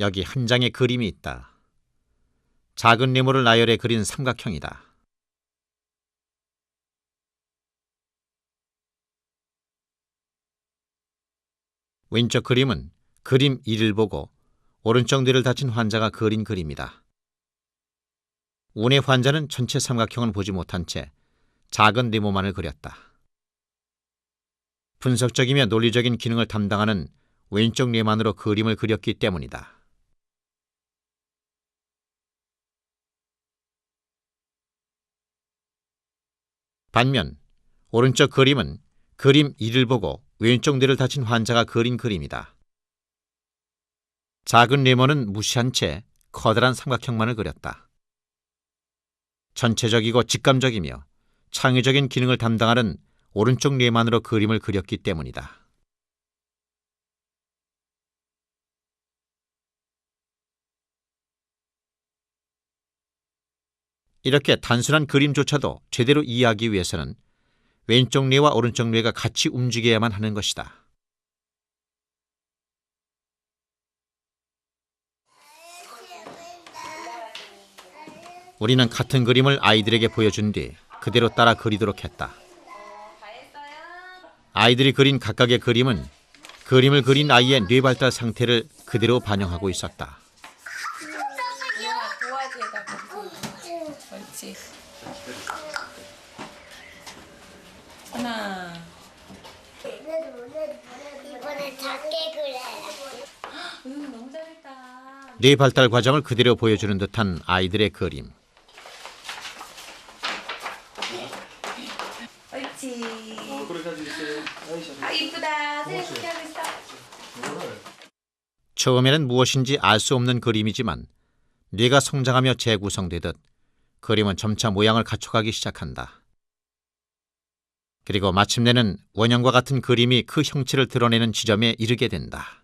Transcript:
여기 한 장의 그림이 있다. 작은 네모를 나열해 그린 삼각형이다. 왼쪽 그림은 그림 1을 보고 오른쪽 뇌를 다친 환자가 그린 그림이다. 운의 환자는 전체 삼각형을 보지 못한 채 작은 네모만을 그렸다. 분석적이며 논리적인 기능을 담당하는 왼쪽 뇌만으로 그림을 그렸기 때문이다. 반면 오른쪽 그림은 그림 1을 보고 왼쪽 뇌를 다친 환자가 그린 그림이다. 작은 네모는 무시한 채 커다란 삼각형만을 그렸다. 전체적이고 직감적이며 창의적인 기능을 담당하는 오른쪽 뇌만으로 그림을 그렸기 때문이다. 이렇게 단순한 그림조차도 제대로 이해하기 위해서는 왼쪽 뇌와 오른쪽 뇌가 같이 움직여야만 하는 것이다. 우리는 같은 그림을 아이들에게 보여준 뒤 그대로 따라 그리도록 했다. 아이들이 그린 각각의 그림은 그림을 그린 아이의 뇌발달 상태를 그대로 반영하고 있었다. 도화지에다가 옳지. 하나. 이번에 작게 그래. 음 너무 잘했다. 뇌 발달 과정을 그대로 보여주는 듯한 아이들의 그림. 옳지. 아 이쁘다. 세레모니 하고 있어. 처음에는 무엇인지 알 수 없는 그림이지만 뇌가 성장하며 재구성되듯 그림은 점차 모양을 갖춰가기 시작한다. 그리고 마침내는 원형과 같은 그림이 그 형체를 드러내는 지점에 이르게 된다.